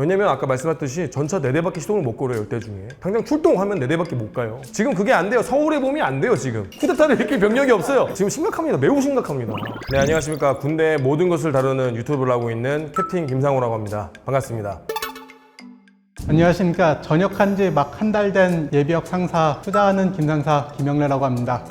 왜냐면 아까 말씀하셨듯이 전차 4대밖에 시동을 못 걸어요 이때 중에. 당장 출동하면 4대밖에 못 가요. 지금 그게 안 돼요. 서울에 보면 안 돼요 지금. 쿠데타를 일으킬 병력이 없어요. 지금 심각합니다. 매우 심각합니다. 네 안녕하십니까. 군대 모든 것을 다루는 유튜브를 하고 있는 캡틴 김상호라고 합니다. 반갑습니다. 안녕하십니까. 전역한 지 막 한 달 된 예비역 상사 투자하는 김상사 김영래라고 합니다.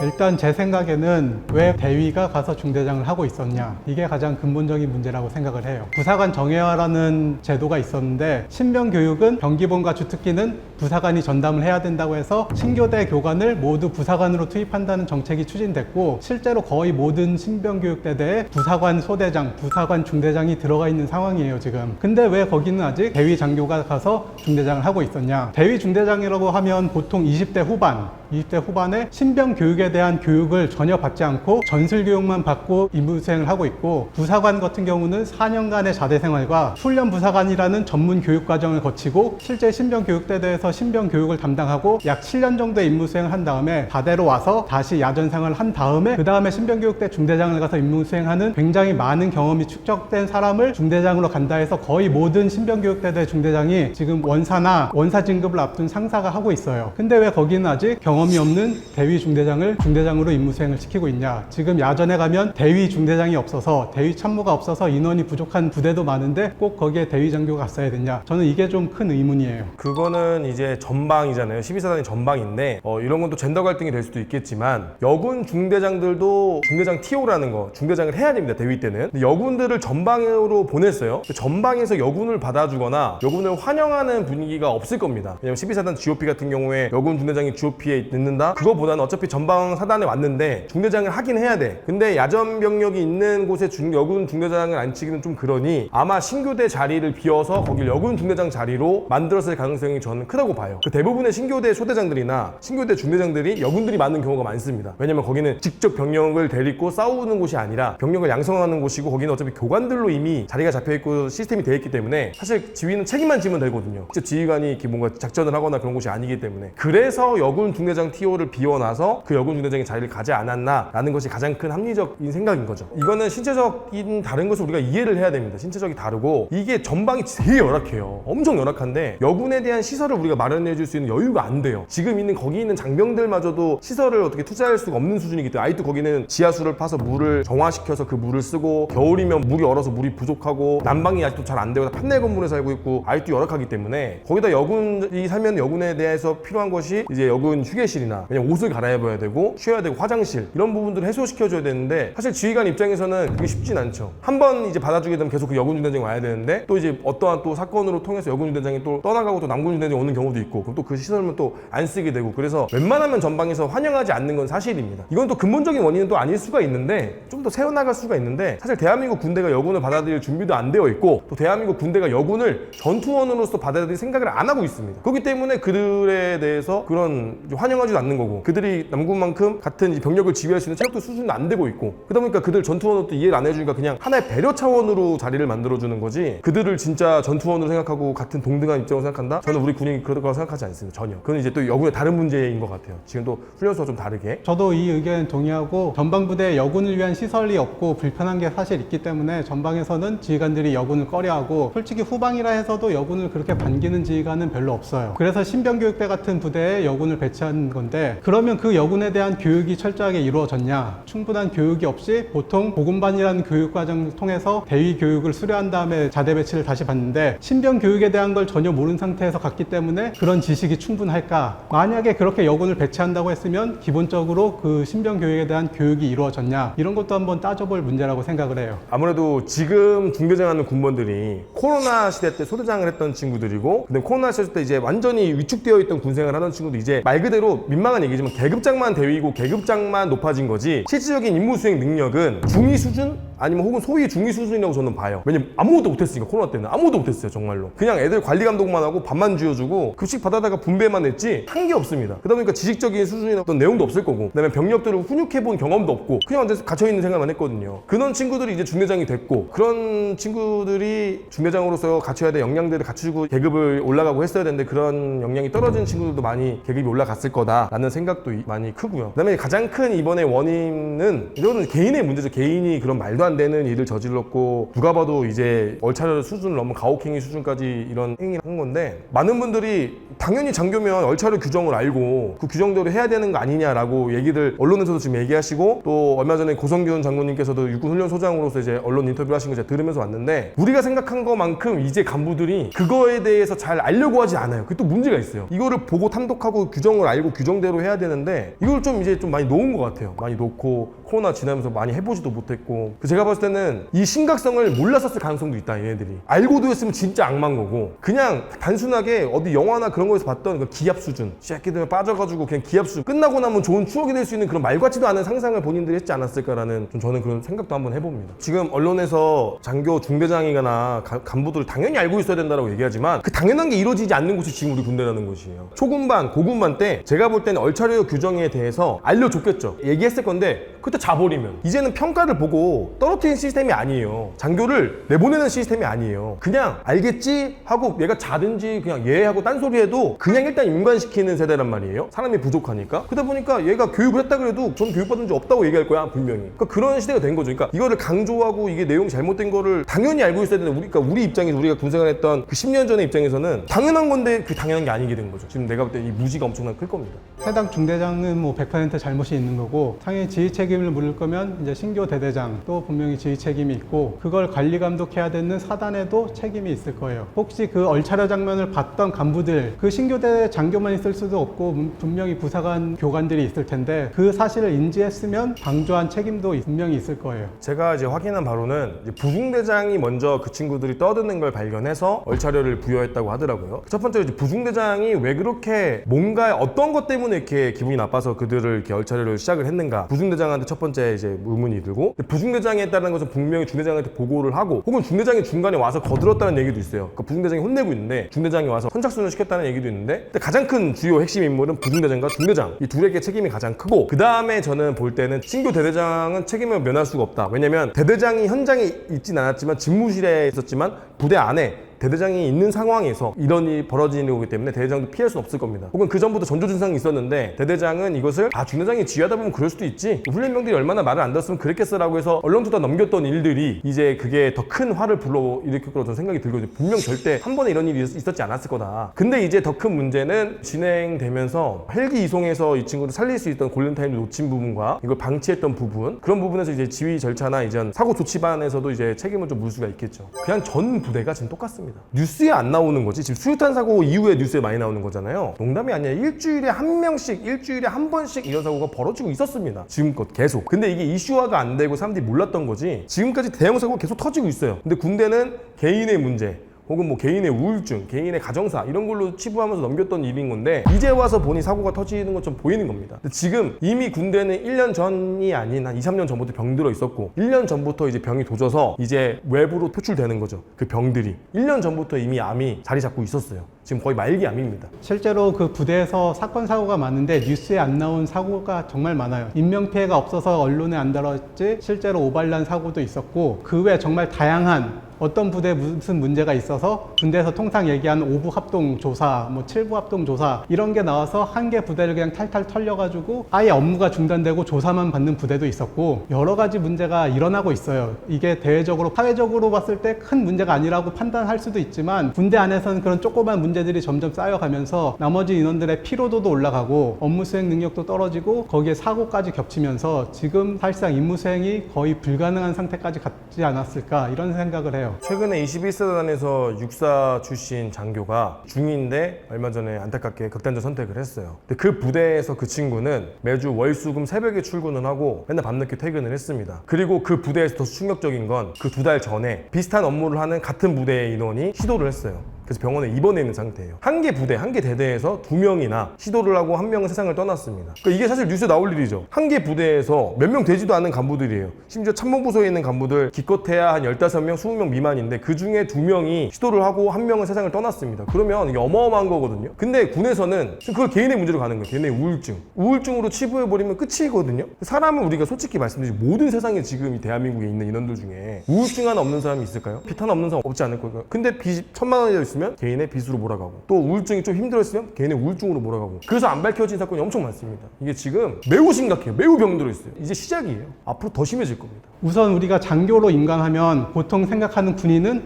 일단 제 생각에는 왜 대위가 가서 중대장을 하고 있었냐. 이게 가장 근본적인 문제라고 생각을 해요. 부사관 정예화라는 제도가 있었는데 신병 교육은 병기본과 주특기는 부사관이 전담을 해야 된다고 해서 신교대 교관을 모두 부사관으로 투입한다는 정책이 추진됐고 실제로 거의 모든 신병 교육대대에 부사관 소대장, 부사관 중대장이 들어가 있는 상황이에요 지금. 근데 왜 거기는 아직 대위 장교가 가서 중대장을 하고 있었냐. 대위 중대장이라고 하면 보통 20대 후반 20대 후반에 신병 교육에 대한 교육을 전혀 받지 않고 전술 교육만 받고 임무 수행을 하고 있고 부사관 같은 경우는 4년간의 자대 생활과 훈련 부사관이라는 전문 교육 과정을 거치고 실제 신병 교육대대에서 신병 교육을 담당하고 약 7년 정도의 임무 수행을 한 다음에 다대로 와서 다시 야전 생활을 한 다음에 그 다음에 신병 교육대 중대장을 가서 임무 수행하는 굉장히 많은 경험이 축적된 사람을 중대장으로 간다 해서 거의 모든 신병 교육대대 중대장이 지금 원사나 원사 진급을 앞둔 상사가 하고 있어요. 근데 왜 거기는 아직 경험이 없는 대위 중대장을 중대장으로 임무 수행을 시키고 있냐? 지금 야전에 가면 대위 중대장이 없어서 대위 참모가 없어서 인원이 부족한 부대도 많은데 꼭 거기에 대위 장교가 갔어야 됐냐? 저는 이게 좀 큰 의문이에요. 그거는 이제 전방이잖아요 12사단이 전방인데 어, 이런 건 또 젠더 갈등이 될 수도 있겠지만 여군 중대장들도 중대장 TO라는 거 중대장을 해야 됩니다 대위 때는 여군들을 전방으로 보냈어요 전방에서 여군을 받아주거나 여군을 환영하는 분위기가 없을 겁니다 왜냐면 12사단 GOP 같은 경우에 여군 중대장이 GOP에 늦는다 그거보다는 어차피 전방 사단에 왔는데 중대장을 하긴 해야 돼. 근데 야전 병력이 있는 곳에 중, 여군 중대장을 앉히기는 좀 그러니 아마 신교대 자리를 비워서 거길 여군 중대장 자리로 만들었을 가능성이 저는 크다고 봐요. 그 대부분의 신교대 소대장들이나 신교대 중대장들이 여군들이 많은 경우가 많습니다. 왜냐면 거기는 직접 병력을 데리고 싸우는 곳이 아니라 병력을 양성하는 곳이고 거기는 어차피 교관들로 이미 자리가 잡혀 있고 시스템이 되어 있기 때문에 사실 지휘는 책임만 지면 되거든요. 직접 지휘관이 뭔가 작전을 하거나 그런 곳이 아니기 때문에. 그래서 여군 중대장 TO를 비워놔서 그 여군 중대장이 자리를 가지 않았나라는 것이 가장 큰 합리적인 생각인 거죠. 이거는 신체적인 다른 것을 우리가 이해를 해야 됩니다. 신체적이 다르고 이게 전방이 되게 열악해요. 엄청 열악한데 여군에 대한 시설을 우리가 마련해 줄 수 있는 여유가 안 돼요. 지금 있는 거기 있는 장병들마저도 시설을 어떻게 투자할 수가 없는 수준이기 때문에 아직도 거기는 지하수를 파서 물을 정화시켜서 그 물을 쓰고 겨울이면 물이 얼어서 물이 부족하고 난방이 아직도 잘 안 되고 다 판넬 건물에 살고 있고 아직도 열악하기 때문에 거기다 여군이 살면 여군에 대해서 필요한 것이 이제 여군 휴게실이나 그냥 옷을 갈아입어야 되고 쉬어야 되고 화장실 이런 부분들을 해소시켜줘야 되는데 사실 지휘관 입장에서는 그게 쉽진 않죠. 한 번 이제 받아주게 되면 계속 그 여군 중대장이 와야 되는데 또 이제 어떠한 또 사건으로 통해서 여군 중대장이 또 떠나가고 또 남군 중대장이 오는 경우도 있고 그럼 또 그 시설만 또안 쓰게 되고 그래서 웬만하면 전방에서 환영하지 않는 건 사실입니다. 이건 또 근본적인 원인은 또 아닐 수가 있는데 좀 더 세워나갈 수가 있는데 사실 대한민국 군대가 여군을 받아들일 준비도 안 되어 있고 또 대한민국 군대가 여군을 전투원으로서 받아들일 생각을 안 하고 있습니다. 그렇기 때문에 그들에 대해서 그런 환영하지도 않는 거고 그들이 남군만 큼 같은 병력을 지휘할 수 있는 체력도 수준도 안 되고 있고 그러다 보니까 그들 전투원으로 또 이해를 안 해주니까 그냥 하나의 배려 차원으로 자리를 만들어주는 거지. 그들을 진짜 전투원으로 생각하고 같은 동등한 입장으로 생각한다? 저는 우리 군이 그럴 거라고 생각하지 않습니다. 전혀. 그건 이제 또 여군의 다른 문제인 것 같아요. 지금 또 훈련소가 좀 다르게. 저도 이 의견에 동의하고 전방부대에 여군을 위한 시설이 없고 불편한 게 사실 있기 때문에 전방에서는 지휘관들이 여군을 꺼려하고 솔직히 후방이라 해서도 여군을 그렇게 반기는 지휘관은 별로 없어요. 그래서 신병교육대 같은 부대에 여군을 배치한 건데 그러면 그 여군에 대한 교육이 철저하게 이루어졌냐? 충분한 교육이 없이 보통 보군반이라는 교육 과정을 통해서 대위 교육을 수료한 다음에 자대 배치를 다시 받는데 신병 교육에 대한 걸 전혀 모르는 상태에서 갔기 때문에 그런 지식이 충분할까? 만약에 그렇게 여군을 배치한다고 했으면 기본적으로 그 신병 교육에 대한 교육이 이루어졌냐? 이런 것도 한번 따져볼 문제라고 생각을 해요. 아무래도 지금 중대장하는 군번들이 코로나 시대 때 소대장을 했던 친구들이고 근데 코로나 시대 때 이제 완전히 위축되어 있던 군생활 하던 친구들 이제 말 그대로 민망한 얘기지만 계급장만 대위 고 계급장만 높아진 거지 실질적인 임무 수행 능력은 중위 수준 아니면 혹은 소위 중위 수준이라고 저는 봐요. 왜냐면 아무것도 못했으니까 코로나 때는. 아무것도 못했어요 정말로. 그냥 애들 관리 감독만 하고 밥만 쥐어주고 급식 받아다가 분배만 했지 한 게 없습니다. 그러다 보니까 지식적인 수준이나 어떤 내용도 없을 거고. 그다음에 병력들을 훈육해본 경험도 없고 그냥 완전 갇혀있는 생각만 했거든요. 그런 친구들이 이제 중대장이 됐고 그런 친구들이 중대장으로서 갖춰야 될 역량들을 갖추고 계급을 올라가고 했어야 되는데 그런 역량이 떨어진 친구들도 많이 계급이 올라갔을 거다라는 생각도 이- 많이 크고 요 그다음에 가장 큰 이번에 원인은 이거는 개인의 문제죠 개인이 그런 말도 안안 되는 일을 저질렀고 누가 봐도 이제 얼차려 수준을 넘은 가혹행위 수준까지 이런 행위를 한 건데 많은 분들이 당연히 장교면 얼차려 규정을 알고 그 규정대로 해야 되는 거 아니냐라고 얘기를 언론에서도 지금 얘기하시고 또 얼마 전에 고성균 장군님께서도 육군 훈련 소장으로서 이제 언론 인터뷰를 하신 거 제가 들으면서 왔는데 우리가 생각한 것만큼 이제 간부들이 그거에 대해서 잘 알려고 하지 않아요. 그게 또 문제가 있어요. 이거를 보고 탐독하고 규정을 알고 규정대로 해야 되는데 이걸 좀 이제 좀 많이 놓은 것 같아요. 많이 놓고 코로나 지나면서 많이 해보지도 못했고. 그 제가 봤을 때는 이 심각성을 몰랐었을 가능성도 있다 얘네들이. 알고도 했으면 진짜 악만 거고. 그냥 단순하게 어디 영화나 그런 거에서 봤던 그 기합 수준. 새끼들 빠져가지고 그냥 기합 수준. 끝나고 나면 좋은 추억이 될 수 있는 그런 말 같지도 않은 상상을 본인들이 했지 않았을까라는 좀 저는 그런 생각도 한번 해봅니다. 지금 언론에서 장교 중대장이거나 가- 간부들 당연히 알고 있어야 된다고 얘기하지만 그 당연한 게 이루어지지 않는 곳이 지금 우리 군대라는 것이에요. 초군반 고군반 때 제가 볼 때는 얼차려 규정에 대해서 알려줬겠죠. 얘기했을 건데 그때 자버리면. 이제는 평가를 보고 떨어뜨리는 시스템이 아니에요. 장교를 내보내는 시스템이 아니에요. 그냥 알겠지 하고 얘가 자든지 그냥 예 하고 딴소리 해도 그냥 일단 인관시키는 세대란 말이에요. 사람이 부족하니까. 그러다 보니까 얘가 교육을 했다 그래도 전 교육받은 적 없다고 얘기할 거야 분명히. 그러니까 그런 시대가 된 거죠. 그러니까 이거를 강조하고 이게 내용이 잘못된 거를 당연히 알고 있어야 되는데 우리, 그러니까 우리 입장에서 우리가 군생활 했던 그 10년 전의 입장에서는 당연한 건데 그 당연한 게 아니게 된 거죠. 지금 내가 볼 때 이 무지가 엄청나게 클 겁니다. 해당 중대장은 뭐100% 잘못이 있는 거고 당연히 지휘 책임을 물을 거면 이제 신교 대대장 또 분명히 지휘 책임이 있고 그걸 관리 감독해야 되는 사단에도 책임이 있을 거예요. 혹시 그 얼차려 장면을 봤던 간부들 그 신교대 장교만 있을 수도 없고 분- 분명히 부사관 교관들이 있을 텐데 그 사실을 인지했으면 방조한 책임도 분명히 있을 거예요. 제가 이제 확인한 바로는 부중대장이 먼저 그 친구들이 떠드는 걸 발견해서 얼차려를 부여했다고 하더라고요. 첫 번째로 부중대장이 왜 그렇게 뭔가 어떤 것 때문에 이렇게 기분이 나빠서 그 들을 이렇게 얼차려를 시작을 했는가. 부중대장한테 첫 번째 이제 의문이 들고 부중대장에 따른 것은 분명히 중대장한테 보고를 하고 혹은 중대장이 중간에 와서 거들었다는 얘기도 있어요. 그 부중대장이 혼내고 있는데 중대장이 와서 선착순을 시켰다는 얘기도 있는데 가장 큰 주요 핵심 인물은 부중대장과 중대장 이 둘에게 책임이 가장 크고 그 다음에 저는 볼 때는 신규 대대장은 책임을 면할 수가 없다. 왜냐면 대대장이 현장에 있진 않았지만 집무실에 있었지만 부대 안에 대대장이 있는 상황에서 이런 일이 벌어지는 거기 때문에 대대장도 피할 수 없을 겁니다. 혹은 그 전부터 전조준상이 있었는데 대대장은 이것을 아 중대장이 지휘하다 보면 그럴 수도 있지 훈련병들이 얼마나 말을 안 들었으면 그랬겠어라고 해서 언론투다 넘겼던 일들이 이제 그게 더 큰 화를 불러 일으킬 거라고 저는 생각이 들거든요. 분명 절대 한 번에 이런 일이 있- 있었지 않았을 거다. 근데 이제 더 큰 문제는 진행되면서 헬기 이송에서 이 친구를 살릴 수 있던 골든타임을 놓친 부분과 이걸 방치했던 부분 그런 부분에서 이제 지휘 절차나 이전 사고 조치반에서도 이제 책임을 좀 물 수가 있겠죠. 그냥 전 부대가 지금 똑같습니다. 뉴스에 안 나오는 거지. 지금 수류탄 사고 이후에 뉴스에 많이 나오는 거잖아요. 농담이 아니라 일주일에 한 명씩, 일주일에 한 번씩 이런 사고가 벌어지고 있었습니다. 지금껏 계속. 근데 이게 이슈화가 안 되고 사람들이 몰랐던 거지. 지금까지 대형 사고가 계속 터지고 있어요. 근데 군대는 개인의 문제, 혹은 뭐 개인의 우울증, 개인의 가정사 이런 걸로 치부하면서 넘겼던 일인 건데 이제 와서 보니 사고가 터지는 것처럼 보이는 겁니다. 지금 이미 군대는 1년 전이 아닌 한 2, 3년 전부터 병들어 있었고 1년 전부터 이제 병이 도져서 이제 외부로 표출되는 거죠. 그 병들이 1년 전부터 이미 암이 자리 잡고 있었어요. 지금 거의 말기 암입니다. 실제로 그 부대에서 사건 사고가 많은데 뉴스에 안 나온 사고가 정말 많아요. 인명 피해가 없어서 언론에 안 다뤘지 실제로 오발난 사고도 있었고 그 외 정말 다양한 어떤 부대에 무슨 문제가 있어서 군대에서 통상 얘기하는 5부 합동 조사, 뭐 7부 합동 조사 이런 게 나와서 한 개 부대를 그냥 탈탈 털려가지고 아예 업무가 중단되고 조사만 받는 부대도 있었고 여러 가지 문제가 일어나고 있어요. 이게 대외적으로 사회적으로 봤을 때 큰 문제가 아니라고 판단할 수도 있지만 군대 안에서는 그런 조그만 문제들이 점점 쌓여가면서 나머지 인원들의 피로도도 올라가고 업무 수행 능력도 떨어지고 거기에 사고까지 겹치면서 지금 사실상 임무 수행이 거의 불가능한 상태까지 갔지 않았을까 이런 생각을 해요. 최근에 21사단에서 육사 출신 장교가 중인데 얼마 전에 안타깝게 극단적 선택을 했어요. 근데 그 부대에서 그 친구는 매주 월수금 새벽에 출근을 하고 맨날 밤늦게 퇴근을 했습니다. 그리고 그 부대에서 더 충격적인 건 그 두 달 전에 비슷한 업무를 하는 같은 부대의 인원이 시도를 했어요. 그래서 병원에 입원해 있는 상태예요. 한 개 부대, 한 개 대대에서 두 명이나 시도를 하고 한 명은 세상을 떠났습니다. 그러니까 이게 사실 뉴스에 나올 일이죠. 한 개 부대에서 몇 명 되지도 않은 간부들이에요. 심지어 참모부서에 있는 간부들 기껏해야 한 15명, 20명 미만인데 그 중에 두 명이 시도를 하고 한 명은 세상을 떠났습니다. 그러면 이게 어마어마한 거거든요. 근데 군에서는 그걸 개인의 문제로 가는 거예요. 개인의 우울증. 우울증으로 치부해버리면 끝이거든요. 사람은 우리가 솔직히 말씀드리지 모든 세상에 지금 이 대한민국에 있는 인원들 중에 우울증 하나 없는 사람이 있을까요? 빚 하나 없는 사람 없지 않을 거예요. 근데 빚 천만 원이라도 힘들어했으면 개인의 빚으로 몰아가고 또 우울증이 좀 힘들어했으면 개인의 우울증으로 몰아가고 그래서 안 밝혀진 사건이 엄청 많습니다. 이게 지금 매우 심각해요. 매우 병들어 있어요. 이제 시작이에요. 앞으로 더 심해질 겁니다. 우선 우리가 장교로 임관하면 보통 생각하는 군인은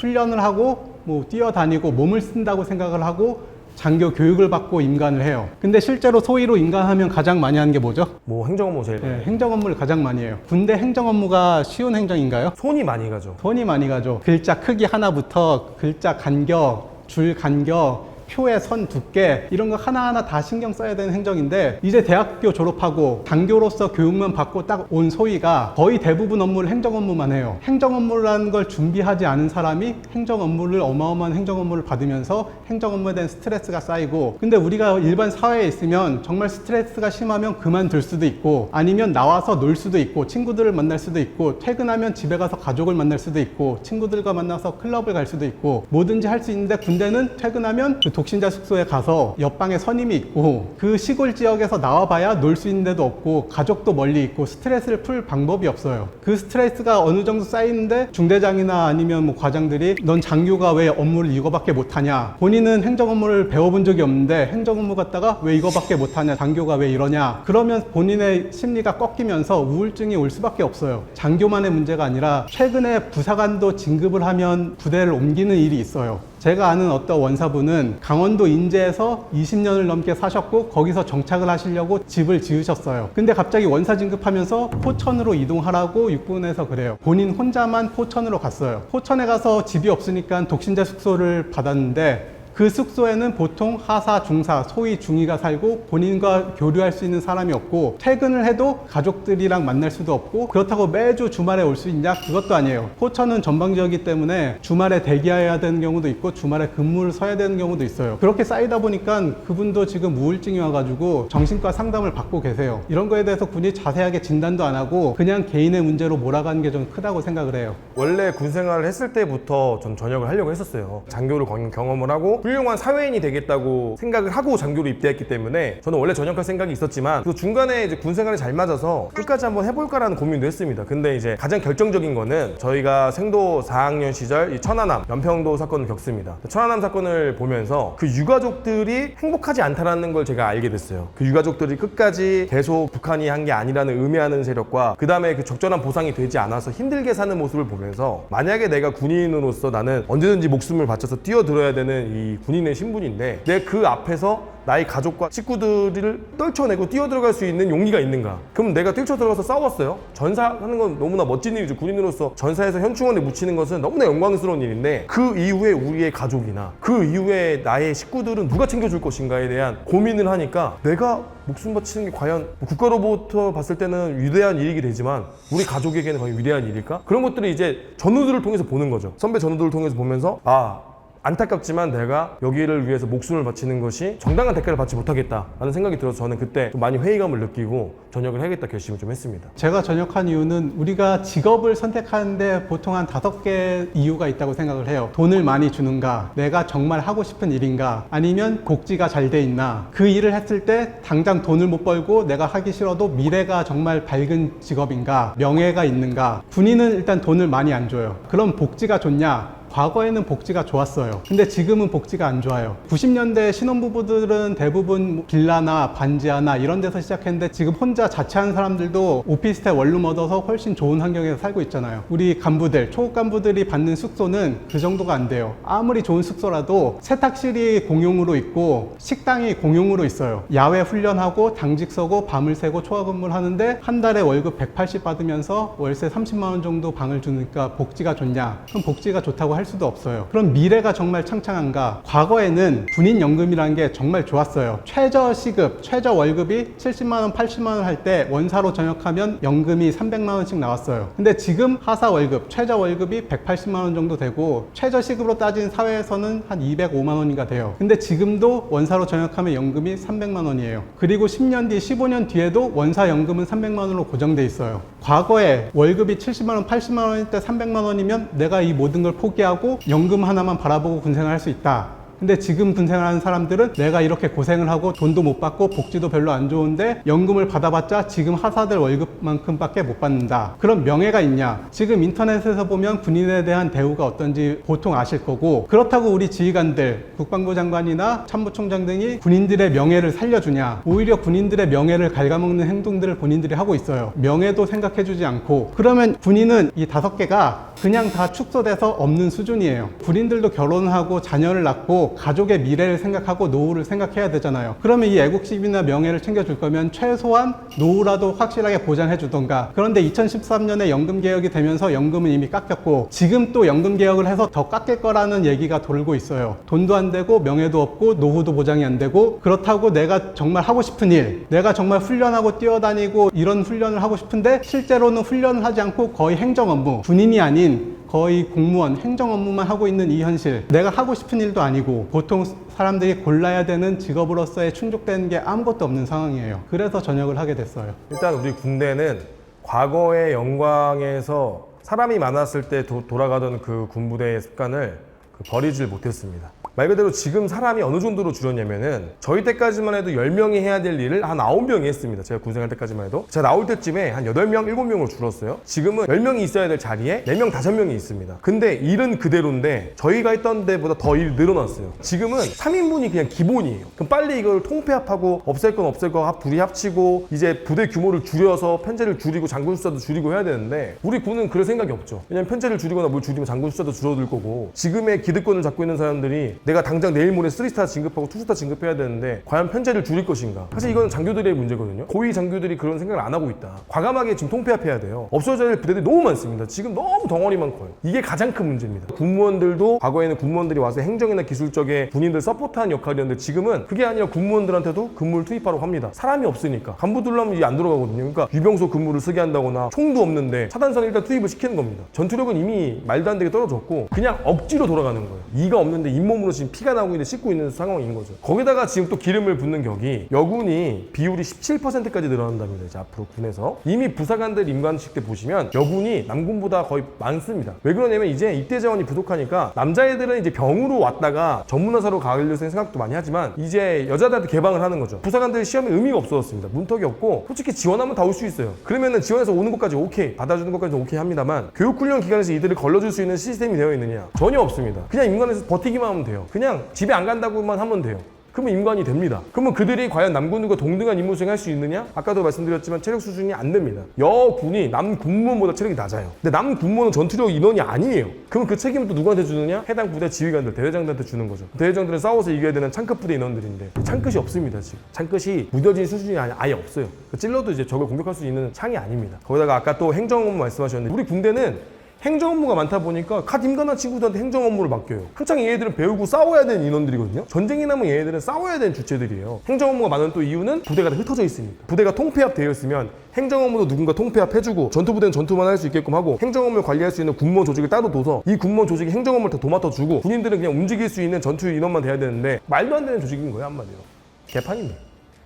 훈련을 하고 뭐 뛰어다니고 몸을 쓴다고 생각을 하고 장교 교육을 받고 임관을 해요. 근데 실제로 소위로 임관하면 가장 많이 하는 게 뭐죠? 뭐 행정 업무 제일 네, 행정 업무를 가장 많이 해요. 군대 행정 업무가 쉬운 행정인가요? 손이 많이 가죠. 손이 많이 가죠. 글자 크기 하나부터 글자 간격, 줄 간격, 표의 선 두께 이런 거 하나하나 다 신경 써야 되는 행정인데 이제 대학교 졸업하고 장교로서 교육만 받고 딱 온 소위가 거의 대부분 업무를 행정 업무만 해요. 행정 업무라는 걸 준비하지 않은 사람이 행정 업무를 어마어마한 행정 업무를 받으면서 행정 업무에 대한 스트레스가 쌓이고 근데 우리가 일반 사회에 있으면 정말 스트레스가 심하면 그만둘 수도 있고 아니면 나와서 놀 수도 있고 친구들을 만날 수도 있고 퇴근하면 집에 가서 가족을 만날 수도 있고 친구들과 만나서 클럽을 갈 수도 있고 뭐든지 할 수 있는데 군대는 퇴근하면 그 독신자 숙소에 가서 옆방에 선임이 있고 그 시골 지역에서 나와봐야 놀 수 있는 데도 없고 가족도 멀리 있고 스트레스를 풀 방법이 없어요. 그 스트레스가 어느 정도 쌓이는데 중대장이나 아니면 뭐 과장들이 넌 장교가 왜 업무를 이거밖에 못하냐 본인은 행정 업무를 배워본 적이 없는데 행정 업무 갖다가 왜 이거밖에 못하냐 장교가 왜 이러냐 그러면 본인의 심리가 꺾이면서 우울증이 올 수밖에 없어요. 장교만의 문제가 아니라 최근에 부사관도 진급을 하면 부대를 옮기는 일이 있어요. 제가 아는 어떤 원사분은 강원도 인제에서 20년을 넘게 사셨고 거기서 정착을 하시려고 집을 지으셨어요. 근데 갑자기 원사 진급하면서 포천으로 이동하라고 육군에서 그래요. 본인 혼자만 포천으로 갔어요. 포천에 가서 집이 없으니까 독신자 숙소를 받았는데 그 숙소에는 보통 하사, 중사, 소위 중위가 살고 본인과 교류할 수 있는 사람이 없고 퇴근을 해도 가족들이랑 만날 수도 없고 그렇다고 매주 주말에 올 수 있냐? 그것도 아니에요. 포천은 전방지역이기 때문에 주말에 대기해야 되는 경우도 있고 주말에 근무를 서야 되는 경우도 있어요. 그렇게 쌓이다 보니까 그분도 지금 우울증이 와가지고 정신과 상담을 받고 계세요. 이런 거에 대해서 군이 자세하게 진단도 안 하고 그냥 개인의 문제로 몰아가는 게 좀 크다고 생각을 해요. 원래 군 생활을 했을 때부터 전 전역을 하려고 했었어요. 장교를 경- 경험을 하고 훌륭한 사회인이 되겠다고 생각을 하고 장교로 입대했기 때문에 저는 원래 전역할 생각이 있었지만 그 중간에 이제 군 생활이 잘 맞아서 끝까지 한번 해볼까라는 고민도 했습니다. 근데 이제 가장 결정적인 거는 저희가 생도 4학년 시절 이 천안함 연평도 사건을 겪습니다. 천안함 사건을 보면서 그 유가족들이 행복하지 않다라는 걸 제가 알게 됐어요. 그 유가족들이 끝까지 계속 북한이 한 게 아니라는 의미하는 세력과 그 다음에 그 적절한 보상이 되지 않아서 힘들게 사는 모습을 보면서 만약에 내가 군인으로서 나는 언제든지 목숨을 바쳐서 뛰어들어야 되는 이 군인의 신분인데 내 그 앞에서 나의 가족과 식구들을 떨쳐내고 뛰어들어갈 수 있는 용기가 있는가? 그럼 내가 뛰쳐들어가서 싸웠어요. 전사하는 건 너무나 멋진 일이죠. 군인으로서 전사에서 현충원에 묻히는 것은 너무나 영광스러운 일인데 그 이후에 우리의 가족이나 그 이후에 나의 식구들은 누가 챙겨줄 것인가에 대한 고민을 하니까 내가 목숨 바치는 게 과연 뭐 국가로부터 봤을 때는 위대한 일이게 되지만 우리 가족에게는 과연 위대한 일일까? 그런 것들을 이제 전우들을 통해서 보는 거죠. 선배 전우들을 통해서 보면서 아 안타깝지만 내가 여기를 위해서 목숨을 바치는 것이 정당한 대가를 받지 못하겠다라는 생각이 들어서 저는 그때 좀 많이 회의감을 느끼고 전역을 해야겠다 결심을 좀 했습니다. 제가 전역한 이유는 우리가 직업을 선택하는데 보통 한 다섯 개 이유가 있다고 생각을 해요. 돈을 많이 주는가, 내가 정말 하고 싶은 일인가, 아니면 복지가 잘 돼 있나. 그 일을 했을 때 당장 돈을 못 벌고 내가 하기 싫어도 미래가 정말 밝은 직업인가, 명예가 있는가. 군인은 일단 돈을 많이 안 줘요. 그럼 복지가 좋냐? 과거에는 복지가 좋았어요. 근데 지금은 복지가 안 좋아요. 90년대 신혼부부들은 대부분 뭐 빌라나 반지하나 이런 데서 시작했는데 지금 혼자 자취하는 사람들도 오피스텔 원룸 얻어서 훨씬 좋은 환경에서 살고 있잖아요. 우리 간부들, 초급 간부들이 받는 숙소는 그 정도가 안 돼요. 아무리 좋은 숙소라도 세탁실이 공용으로 있고 식당이 공용으로 있어요. 야외 훈련하고 당직 서고 밤을 새고 초과 근무를 하는데 한 달에 월급 180 받으면서 월세 30만 원 정도 방을 주니까 복지가 좋냐? 그럼 복지가 좋다고 할 수도 없어요. 그럼 미래가 정말 창창한가? 과거에는 군인 연금이라는 게 정말 좋았어요. 최저 시급, 최저 월급이 70만 원, 80만 원 할 때 원사로 전역하면 연금이 300만 원씩 나왔어요. 근데 지금 하사 월급, 최저 월급이 180만 원 정도 되고 최저 시급으로 따진 사회에서는 한 205만 원인가 돼요. 근데 지금도 원사로 전역하면 연금이 300만 원이에요. 그리고 10년 뒤, 15년 뒤에도 원사 연금은 300만 원으로 고정돼 있어요. 과거에 월급이 70만 원, 80만 원일 때 300만 원이면 내가 이 모든 걸 포기하고 연금 하나만 바라보고 군생활 할 수 있다. 근데 지금 군생을 하는 사람들은 내가 이렇게 고생을 하고 돈도 못 받고 복지도 별로 안 좋은데 연금을 받아봤자 지금 하사들 월급만큼밖에 못 받는다. 그럼 명예가 있냐? 지금 인터넷에서 보면 군인에 대한 대우가 어떤지 보통 아실 거고 그렇다고 우리 지휘관들, 국방부 장관이나 참모총장 등이 군인들의 명예를 살려주냐? 오히려 군인들의 명예를 갉아먹는 행동들을 본인들이 하고 있어요. 명예도 생각해주지 않고 그러면 군인은 이 다섯 개가 그냥 다 축소돼서 없는 수준이에요. 군인들도 결혼하고 자녀를 낳고 가족의 미래를 생각하고 노후를 생각해야 되잖아요. 그러면 이 애국심이나 명예를 챙겨줄 거면 최소한 노후라도 확실하게 보장해 주던가. 그런데 2013년에 연금 개혁이 되면서 연금은 이미 깎였고 지금 또 연금 개혁을 해서 더 깎일 거라는 얘기가 돌고 있어요. 돈도 안 되고 명예도 없고 노후도 보장이 안 되고 그렇다고 내가 정말 하고 싶은 일, 내가 정말 훈련하고 뛰어다니고 이런 훈련을 하고 싶은데 실제로는 훈련을 하지 않고 거의 행정 업무, 군인이 아닌 거의 공무원, 행정 업무만 하고 있는 이 현실. 내가 하고 싶은 일도 아니고 보통 사람들이 골라야 되는 직업으로서의 충족되는 게 아무것도 없는 상황이에요. 그래서 전역을 하게 됐어요. 일단 우리 군대는 과거의 영광에서 사람이 많았을 때 도- 돌아가던 그 군부대의 습관을 그 버리질 못했습니다. 말 그대로 지금 사람이 어느 정도로 줄었냐면은 저희 때까지만 해도 10명이 해야 될 일을 한 9명이 했습니다. 제가 군생할 때까지만 해도. 제가 나올 때쯤에 한 8명, 7명으로 줄었어요. 지금은 10명이 있어야 될 자리에 4명, 5명이 있습니다. 근데 일은 그대로인데 저희가 했던 데보다 더 일 늘어났어요. 지금은 3인분이 그냥 기본이에요. 그럼 빨리 이걸 통폐합하고 없앨 건 없앨 거 합- 둘이 합치고 이제 부대 규모를 줄여서 편제를 줄이고 장군 숫자도 줄이고 해야 되는데 우리 군은 그럴 생각이 없죠. 왜냐면 편제를 줄이거나 뭘 줄이면 장군 숫자도 줄어들 거고 지금의 기득권을 잡고 있는 사람들이 내가 당장 내일 모레 3스타 진급하고 2스타 진급해야 되는데 과연 편제를 줄일 것인가? 사실 이건 장교들의 문제거든요. 고위 장교들이 그런 생각을 안 하고 있다. 과감하게 지금 통폐합해야 돼요. 없어져야 될 부대들이 너무 많습니다. 지금 너무 덩어리만 커요. 이게 가장 큰 문제입니다. 군무원들도 과거에는 군무원들이 와서 행정이나 기술 쪽에 군인들 서포트하는 역할이었는데 지금은 그게 아니라 군무원들한테도 근무를 투입하라고 합니다. 사람이 없으니까 간부들라면 이게 안 들어가거든요. 그러니까 유병소 근무를 쓰게 한다거나 총도 없는데 차단선 일단 투입을 시키는 겁니다. 전투력은 이미 말도 안 되게 떨어졌고 그냥 억지로 돌아가는 거예요. 이가 없는데 잇몸으로 지금 피가 나고 있는데 씻고 있는 상황인 거죠. 거기다가 지금 또 기름을 붓는 격이 여군이 비율이 17%까지 늘어난답니다. 이제 앞으로 군에서 이미 부사관들 임관식 때 보시면 여군이 남군보다 거의 많습니다. 왜 그러냐면 이제 입대 자원이 부족하니까 남자애들은 이제 병으로 왔다가 전문화사로 가려고 생각도 많이 하지만 이제 여자들한테 개방을 하는 거죠. 부사관들 시험에 의미가 없어졌습니다. 문턱이 없고 솔직히 지원하면 다 올 수 있어요. 그러면은 지원해서 오는 것까지 오케이 받아주는 것까지 오케이 합니다만 교육훈련 기간에서 이들을 걸러줄 수 있는 시스템이 되어 있느냐 전혀 없습니다. 그냥 임관에서 버티기만 하면 돼요. 그냥 집에 안 간다고만 하면 돼요. 그러면 임관이 됩니다. 그러면 그들이 과연 남군과 동등한 임무 수행할 수 있느냐? 아까도 말씀드렸지만 체력 수준이 안 됩니다. 여군이 남군무원보다 체력이 낮아요. 근데 남군무원은 전투력 인원이 아니에요. 그럼 그 책임을 또 누구한테 주느냐? 해당 부대 지휘관들, 대대장들한테 주는 거죠. 대대장들은 싸워서 이겨야 되는 창급 부대 인원들인데 창끝이 없습니다 지금. 창끝이 무뎌진 수준이 아예, 아예 없어요. 그 찔러도 이제 적을 공격할 수 있는 창이 아닙니다. 거기다가 아까 또 행정 업무 말씀하셨는데 우리 군대는 행정 업무가 많다 보니까 갓 임관한 친구들한테 행정 업무를 맡겨요. 한창 얘네들은 배우고 싸워야 되는 인원들이거든요. 전쟁이 나면 얘네들은 싸워야 되는 주체들이에요. 행정 업무가 많은 또 이유는 부대가 다 흩어져 있으니까. 부대가 통폐합되어 있으면 행정 업무도 누군가 통폐합해주고 전투부대는 전투만 할 수 있게끔 하고 행정 업무를 관리할 수 있는 군무원 조직을 따로 둬서 이 군무원 조직이 행정 업무를 다 도맡아주고 군인들은 그냥 움직일 수 있는 전투 인원만 돼야 되는데 말도 안 되는 조직인 거예요 한마디로. 개판입니다.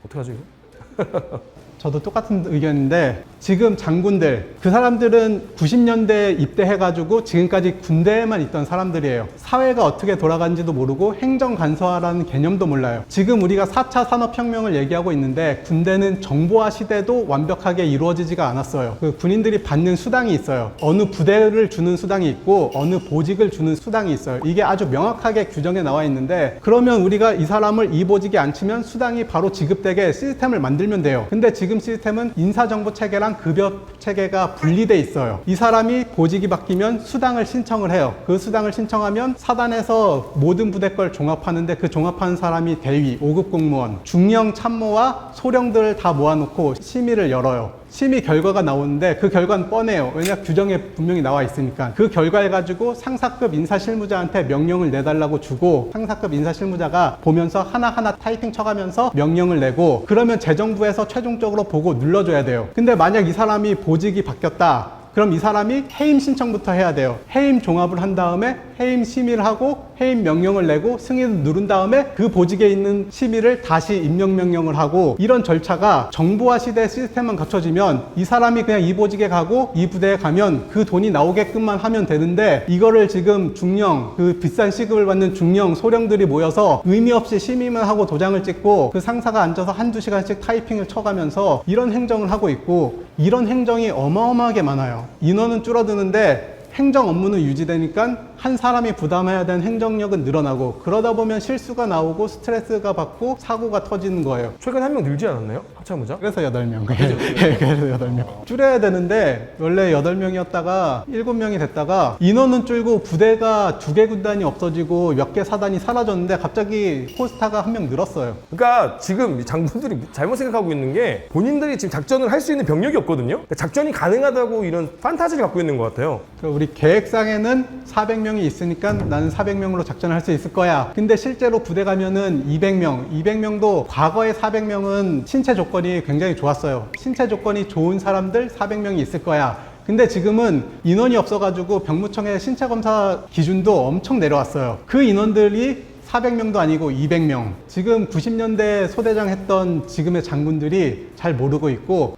어떡하죠 이거? 저도 똑같은 의견인데 지금 장군들 그 사람들은 90년대에 입대해가지고 지금까지 군대에만 있던 사람들이에요. 사회가 어떻게 돌아가는지도 모르고 행정 간소화라는 개념도 몰라요. 지금 우리가 4차 산업혁명을 얘기하고 있는데 군대는 정보화 시대도 완벽하게 이루어지지가 않았어요. 그 군인들이 받는 수당이 있어요. 어느 부대를 주는 수당이 있고 어느 보직을 주는 수당이 있어요. 이게 아주 명확하게 규정에 나와 있는데 그러면 우리가 이 사람을 이 보직에 앉히면 수당이 바로 지급되게 시스템을 만들면 돼요. 근데 지금 시스템은 인사정보 체계랑 급여 체계가 분리돼 있어요. 이 사람이 보직이 바뀌면 수당을 신청을 해요. 그 수당을 신청하면 사단에서 모든 부대 걸 종합하는데 그 종합하는 사람이 대위, 5급 공무원, 중령 참모와 소령들을 다 모아놓고 심의를 열어요. 심의 결과가 나오는데 그 결과는 뻔해요. 왜냐 규정에 분명히 나와 있으니까. 그 결과를 가지고 상사급 인사실무자한테 명령을 내달라고 주고 상사급 인사실무자가 보면서 하나하나 타이핑 쳐가면서 명령을 내고 그러면 재정부에서 최종적으로 보고 눌러줘야 돼요. 근데 만약 이 사람이 보직이 바뀌었다. 그럼 이 사람이 해임 신청부터 해야 돼요. 해임 종합을 한 다음에 해임 심의를 하고 해임 명령을 내고 승인을 누른 다음에 그 보직에 있는 심의를 다시 임명 명령을 하고 이런 절차가 정보화 시대 시스템만 갖춰지면 이 사람이 그냥 이 보직에 가고 이 부대에 가면 그 돈이 나오게끔만 하면 되는데 이거를 지금 중령 그 비싼 시급을 받는 중령 소령들이 모여서 의미 없이 심의만 하고 도장을 찍고 그 상사가 앉아서 한두 시간씩 타이핑을 쳐가면서 이런 행정을 하고 있고 이런 행정이 어마어마하게 많아요. 인원은 줄어드는데 행정 업무는 유지되니까 한 사람이 부담해야 되는 행정력은 늘어나고 그러다 보면 실수가 나오고 스트레스가 받고 사고가 터지는 거예요. 최근에 한 명 늘지 않았나요? 합참부장? 그래서 8명. 예, 그래서 8명. 줄여야 되는데 원래 8명이었다가 7명이 됐다가 인원은 줄고 부대가 두 개 군단이 없어지고 몇 개 사단이 사라졌는데 갑자기 포스타가 한 명 늘었어요. 그러니까 지금 이 장군들이 잘못 생각하고 있는 게 본인들이 지금 작전을 할 수 있는 병력이 없거든요. 그러니까 작전이 가능하다고 이런 판타지를 갖고 있는 것 같아요. 그러니까 우리 계획상에는 400명이 있으니까 나는 400명으로 작전을 할 수 있을 거야. 근데 실제로 부대 가면은 200명, 200명도 과거의 400명은 신체 조건이 굉장히 좋았어요. 신체 조건이 좋은 사람들 400명이 있을 거야. 근데 지금은 인원이 없어가지고 병무청의 신체 검사 기준도 엄청 내려왔어요. 그 인원들이 400명도 아니고 200명. 지금 90년대 소대장 했던 지금의 장군들이 잘 모르고 있고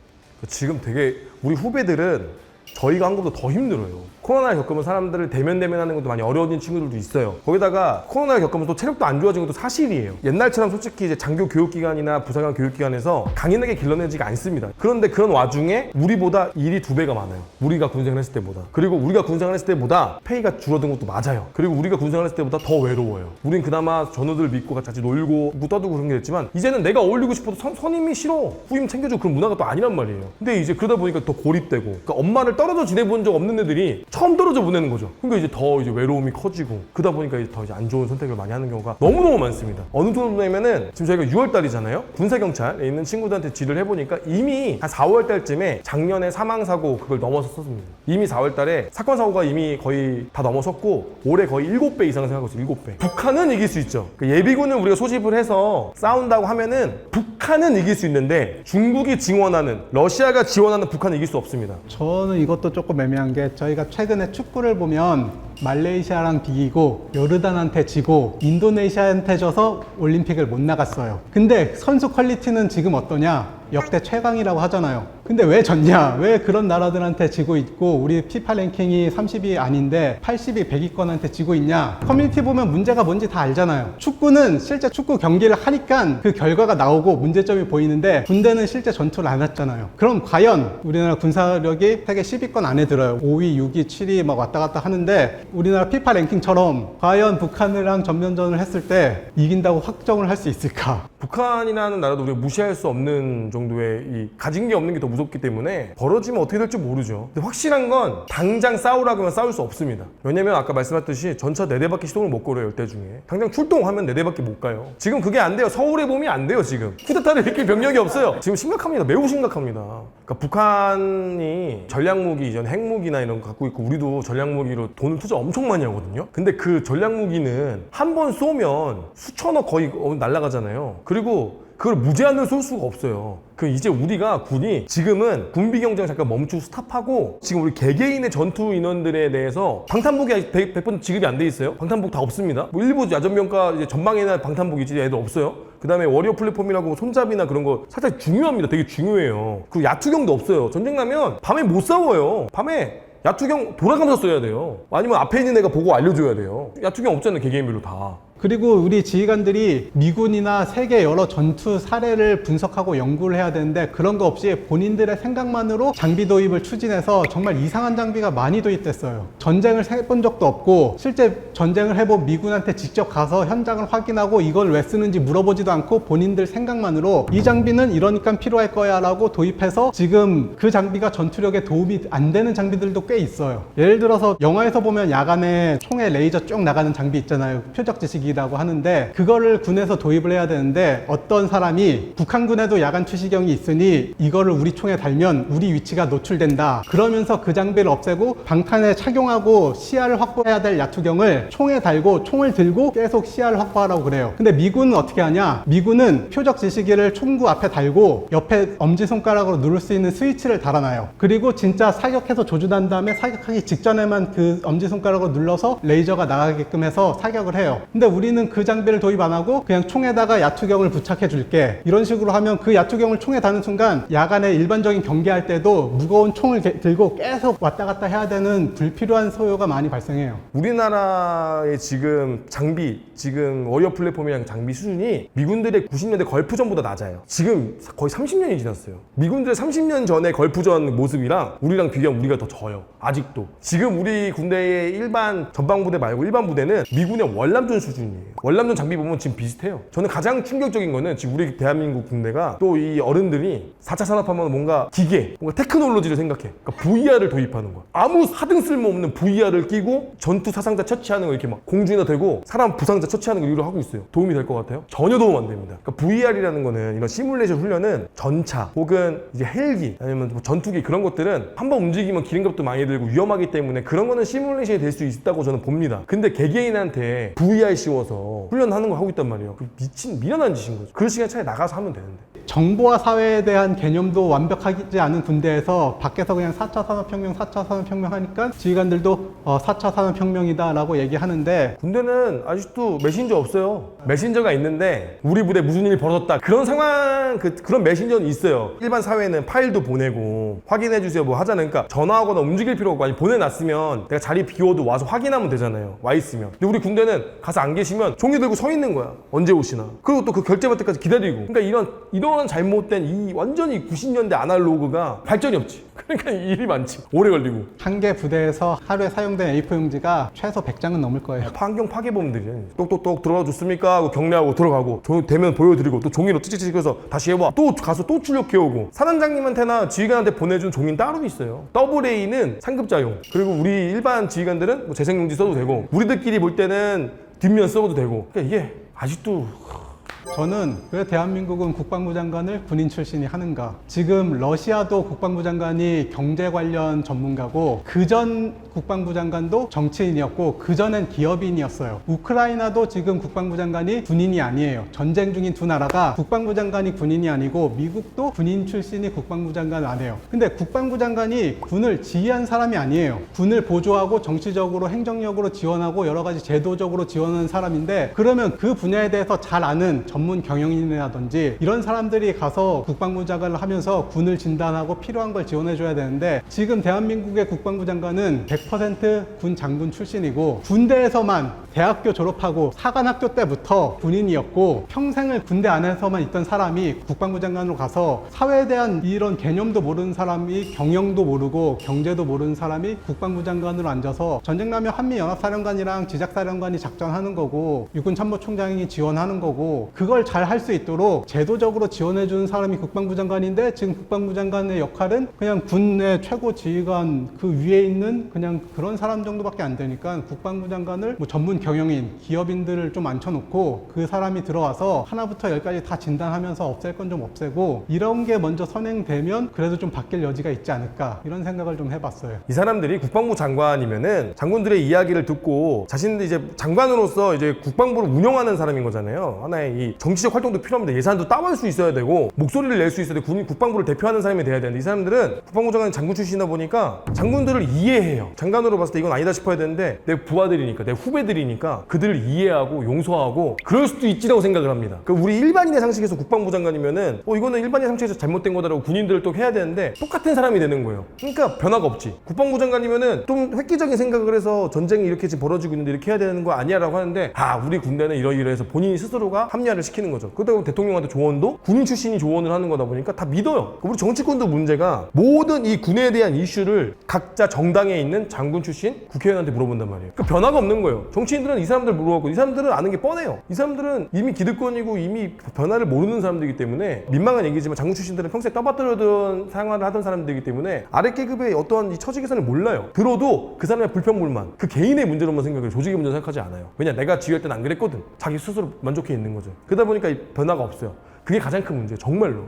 지금 되게 우리 후배들은 저희가 한 것보다 더 힘들어요. 코로나를 겪으면 사람들을 대면 대면하는 것도 많이 어려워진 친구들도 있어요. 거기다가 코로나를 겪으면 또 체력도 안 좋아진 것도 사실이에요. 옛날처럼 솔직히 이제 장교 교육기관이나 부사관 교육기관에서 강인하게 길러내지가 않습니다. 그런데 그런 와중에 우리보다 일이 두 배가 많아요. 우리가 군생을 했을 때보다. 그리고 우리가 군생을 했을 때보다 페이가 줄어든 것도 맞아요. 그리고 우리가 군생을 했을 때보다 더 외로워요. 우린 그나마 전우들 믿고 같이 놀고 뭐 떠들고 그런 게 됐지만 이제는 내가 어울리고 싶어도 선, 선임이 싫어. 후임 챙겨줘. 그런 문화가 또 아니란 말이에요. 근데 이제 그러다 보니까 더 고립되고 그러니까 엄마를 떨어져 지내본 적 없는 애들이 처음 떨어져 보내는 거죠. 그러니까 이제 더 이제 외로움이 커지고 그러다 보니까 이제 더 이제 안 좋은 선택을 많이 하는 경우가 너무너무 많습니다. 어느 정도냐면은 지금 저희가 6월 달이잖아요. 군사 경찰에 있는 친구들한테 질을 해 보니까 이미 한 4월 달쯤에 작년에 사망 사고 그걸 넘어섰습니다. 이미 4월 달에 사건 사고가 이미 거의 다 넘어섰고 올해 거의 7배 이상 생각하고 있어요. 7배. 북한은 이길 수 있죠. 그 예비군을 우리가 소집을 해서 싸운다고 하면은 북한은 이길 수 있는데 중국이 지원하는 러시아가 지원하는 북한은 이길 수 없습니다. 저는 이것도 조금 애매한 게 저희가 최 근에 축구를 보면 말레이시아랑 비기고 요르단한테 지고 인도네시아한테 져서 올림픽을 못 나갔어요. 근데 선수 퀄리티는 지금 어떠냐? 역대 최강이라고 하잖아요. 근데 왜 졌냐? 왜 그런 나라들한테 지고 있고 우리 피파 랭킹이 30위 아닌데 80위 100위권한테 지고 있냐? 커뮤니티 보면 문제가 뭔지 다 알잖아요. 축구는 실제 축구 경기를 하니까 그 결과가 나오고 문제점이 보이는데 군대는 실제 전투를 안 했잖아요. 그럼 과연 우리나라 군사력이 세계 10위권 안에 들어요. 5위, 6위, 7위 막 왔다 갔다 하는데 우리나라 피파 랭킹처럼 과연 북한이랑 전면전을 했을 때 이긴다고 확정을 할 수 있을까? 북한이라는 나라도 우리가 무시할 수 없는 정도의 이 가진 게 없는 게 더 무섭기 때문에 벌어지면 어떻게 될지 모르죠. 근데 확실한 건 당장 싸우라고 하면 싸울 수 없습니다. 왜냐면 아까 말씀하셨듯이 전차 4대밖에 시동을 못 걸어요, 열대 중에. 당장 출동하면 4대밖에 못 가요. 지금 그게 안 돼요. 서울에 보면 안 돼요, 지금. 쿠데타를 일으킬 병력이 없어요. 지금 심각합니다. 매우 심각합니다. 그러니까 북한이 전략무기 이전 핵무기나 이런 거 갖고 있고 우리도 전략무기로 돈을 투자 엄청 많이 하거든요. 근데 그 전략무기는 한 번 쏘면 수천억 거의 어, 날아가잖아요. 그리고 그걸 무제한으로 쏠 수가 없어요. 그 이제 우리가 군이 지금은 군비 경쟁 잠깐 멈추고 스탑하고 지금 우리 개개인의 전투 인원들에 대해서 방탄복이 아직 100%, 100% 지급이 안 돼 있어요. 방탄복 다 없습니다. 뭐 일부 야전병과 이제 전방에나 방탄복이지 애들 없어요. 그 다음에 워리어 플랫폼이라고 손잡이나 그런 거 살짝 중요합니다. 되게 중요해요. 그리고 야투경도 없어요. 전쟁 나면 밤에 못 싸워요. 밤에 야투경 돌아가면서 써야 돼요. 아니면 앞에 있는 애가 보고 알려줘야 돼요. 야투경 없잖아요. 개개인별로 다. 그리고 우리 지휘관들이 미군이나 세계 여러 전투 사례를 분석하고 연구를 해야 되는데 그런 거 없이 본인들의 생각만으로 장비 도입을 추진해서 정말 이상한 장비가 많이 도입됐어요. 전쟁을 해본 적도 없고 실제 전쟁을 해본 미군한테 직접 가서 현장을 확인하고 이걸 왜 쓰는지 물어보지도 않고 본인들 생각만으로 이 장비는 이러니까 필요할 거야 라고 도입해서 지금 그 장비가 전투력에 도움이 안 되는 장비들도 꽤 있어요. 예를 들어서 영화에서 보면 야간에 총에 레이저 쭉 나가는 장비 있잖아요. 표적 지식이 주식이라고 하는데 그거를 군에서 도입을 해야 되는데 어떤 사람이 북한군에도 야간 투시경이 있으니 이거를 우리 총에 달면 우리 위치가 노출된다. 그러면서 그 장비를 없애고 방탄에 착용하고 시야를 확보해야 될 야투경을 총에 달고 총을 들고 계속 시야를 확보하라고 그래요. 근데 미군은 어떻게 하냐? 미군은 표적 지시기를 총구 앞에 달고 옆에 엄지손가락으로 누를 수 있는 스위치를 달아놔요. 그리고 진짜 사격해서 조준한 다음에 사격하기 직전에만 그 엄지손가락으로 눌러서 레이저가 나가게끔 해서 사격을 해요. 근데 우리 는 그 장비를 도입 안 하고 그냥 총에다가 야투경을 부착해 줄게. 이런 식으로 하면 그 야투경을 총에 다는 순간 야간에 일반적인 경계할 때도 무거운 총을 게- 들고 계속 왔다 갔다 해야 되는 불필요한 소요가 많이 발생해요. 우리나라의 지금 장비, 지금 워리어 플랫폼이랑 장비 수준이 미군들의 90년대 걸프전보다 낮아요. 지금 거의 30년이 지났어요. 미군들의 30년 전의 걸프전 모습이랑 우리랑 비교하면 우리가 더 져요. 아직도. 지금 우리 군대의 일반 전방부대 말고 일반 부대는 미군의 월남전 수준 이에요. 월남전 장비 보면 지금 비슷해요. 저는 가장 충격적인 거는 지금 우리 대한민국 군대가 또 이 어른들이 4차 산업하면 뭔가 기계, 뭔가 테크놀로지를 생각해. 그러니까 VR을 도입하는 거야. 아무 하등 쓸모없는 VR을 끼고 전투 사상자 처치하는 거 이렇게 막 공중에다 대고 사람 부상자 처치하는 걸 이로 하고 있어요. 도움이 될 것 같아요? 전혀 도움 안 됩니다. 그러니까 VR이라는 거는 이런 시뮬레이션 훈련은 전차 혹은 이제 헬기 아니면 뭐 전투기 그런 것들은 한번 움직이면 기름값도 많이 들고 위험하기 때문에 그런 거는 시뮬레이션이 될 수 있다고 저는 봅니다. 근데 개개인한테 VR 씌워서 훈련하는 걸 하고 있단 말이에요. 그 미친 미련한 짓인 거죠. 그 시간 차라리 나가서 하면 되는데. 정보화 사회에 대한 개념도 완벽하지 않은 군대에서 밖에서 그냥 4차 산업혁명, 4차 산업혁명 하니까 지휘관들도 어, 4차 산업혁명이다 라고 얘기하는데 군대는 아직도 메신저 없어요. 메신저가 있는데 우리 부대 무슨 일이 벌어졌다 그런 상황 그 그런 메신저는 있어요. 일반 사회는 파일도 보내고 확인해 주세요 뭐 하잖아요. 그러니까 전화하거나 움직일 필요가 없고 아니 보내놨으면 내가 자리 비워도 와서 확인하면 되잖아요. 와 있으면. 근데 우리 군대는 가서 안 계시면 종이 들고 서 있는 거야. 언제 오시나. 그리고 또 그 결제 받을 때까지 기다리고. 그러니까 이런 이런 잘못된 이 완전히 90년대 아날로그가 발전이 없지. 그러니까 일이 많지. 오래 걸리고. 한 개 부대에서 하루에 사용된 A4 용지가 최소 100장은 넘을 거예요. 환경 파괴범들이야. 똑똑똑 들어가 줬습니까? 하고 경례하고 들어가고 조- 되면 보여드리고 또 종이로 찌찌찌해서 다시 해봐. 또 가서 또 출력해오고 사단장님한테나 지휘관한테 보내준 종이는 따로 있어요. 더블 A는 상급자용. 그리고 우리 일반 지휘관들은 뭐 재생용지 써도 되고 우리들끼리 볼 때는 뒷면 써도 되고. 그러니까 이게 아직도 저는 왜 대한민국은 국방부 장관을 군인 출신이 하는가? 지금 러시아도 국방부 장관이 경제 관련 전문가고 그전 국방부 장관도 정치인이었고 그전엔 기업인이었어요. 우크라이나도 지금 국방부 장관이 군인이 아니에요. 전쟁 중인 두 나라가 국방부 장관이 군인이 아니고 미국도 군인 출신이 국방부 장관 안 해요. 근데 국방부 장관이 군을 지휘한 사람이 아니에요. 군을 보조하고 정치적으로 행정력으로 지원하고 여러 가지 제도적으로 지원하는 사람인데 그러면 그 분야에 대해서 잘 아는 전문 경영인이라든지 이런 사람들이 가서 국방부 장관을 하면서 군을 진단하고 필요한 걸 지원해 줘야 되는데 지금 대한민국의 국방부 장관은 100%군 장군 출신이고 군대에서만 대학교 졸업하고 사관학교 때부터 군인이었고 평생을 군대 안에서만 있던 사람이 국방부 장관으로 가서 사회에 대한 이런 개념도 모르는 사람이 경영도 모르고 경제도 모르는 사람이 국방부 장관으로 앉아서 전쟁 나면 한미 연합사령관이랑 지작사령관이 작전하는 거고 육군 참모총장이 지원하는 거고 그걸 잘 할 수 있도록 제도적으로 지원해 주는 사람이 국방부 장관인데 지금 국방부 장관의 역할은 그냥 군의 최고 지휘관 그 위에 있는 그냥 그런 사람 정도밖에 안 되니까 국방부 장관을 뭐 전문 경영인 기업인들을 좀 앉혀놓고 그 사람이 들어와서 하나부터 열까지 다 진단하면서 없앨 건 좀 없애고 이런 게 먼저 선행되면 그래도 좀 바뀔 여지가 있지 않을까 이런 생각을 좀 해봤어요. 이 사람들이 국방부 장관이면은 장군들의 이야기를 듣고 자신들이 이제 장관으로서 이제 국방부를 운영하는 사람인 거잖아요. 하나의 이 정치적 활동도 필요합니다. 예산도 따올 수 있어야 되고 목소리를 낼 수 있어야 되고 군 국방부를 대표하는 사람이 돼야 되는데 이 사람들은 국방부 장관 장군 출신이다 보니까 장군들을 이해해요. 장관으로 봤을 때 이건 아니다 싶어야 되는데 내 부하들이니까 내 후배들이니까 그들을 이해하고 용서하고 그럴 수도 있지라고 생각을 합니다. 그 우리 일반인의 상식에서 국방부 장관이면은 어 이거는 일반인의 상식에서 잘못된 거다라고 군인들을 또 해야 되는데 똑같은 사람이 되는 거예요. 그러니까 변화가 없지. 국방부 장관이면은 좀 획기적인 생각을 해서 전쟁이 이렇게 지금 벌어지고 있는데 이렇게 해야 되는 거 아니야라고 하는데 아 우리 군대는 이러이러해서 본인이 스스로가 합리화를 생각을 시키는 거죠. 그렇다고 대통령한테 조언도 군인 출신이 조언을 하는 거다 보니까 다 믿어요. 우리 정치권도 문제가 모든 이 군에 대한 이슈를 각자 정당에 있는 장군 출신 국회의원한테 물어본단 말이에요. 그 변화가 없는 거예요. 정치인들은 이 사람들 물어보고 이 사람들은 아는 게 뻔해요. 이 사람들은 이미 기득권이고 이미 변화를 모르는 사람들이기 때문에 민망한 얘기지만 장군 출신들은 평소에 떠받들어던 생활을 하던 사람들이기 때문에 아래 계급의 어떠한 이 처지 개선을 몰라요. 들어도 그 사람의 불평불만, 그 개인의 문제로만 생각해요. 조직의 문제 생각하지 않아요. 왜냐 내가 지휘할 때는 안 그랬거든. 자기 스스로 만족해 있는 거죠. 그러다 보니까 이 변화가 없어요. 그게 가장 큰 문제예요. 정말로.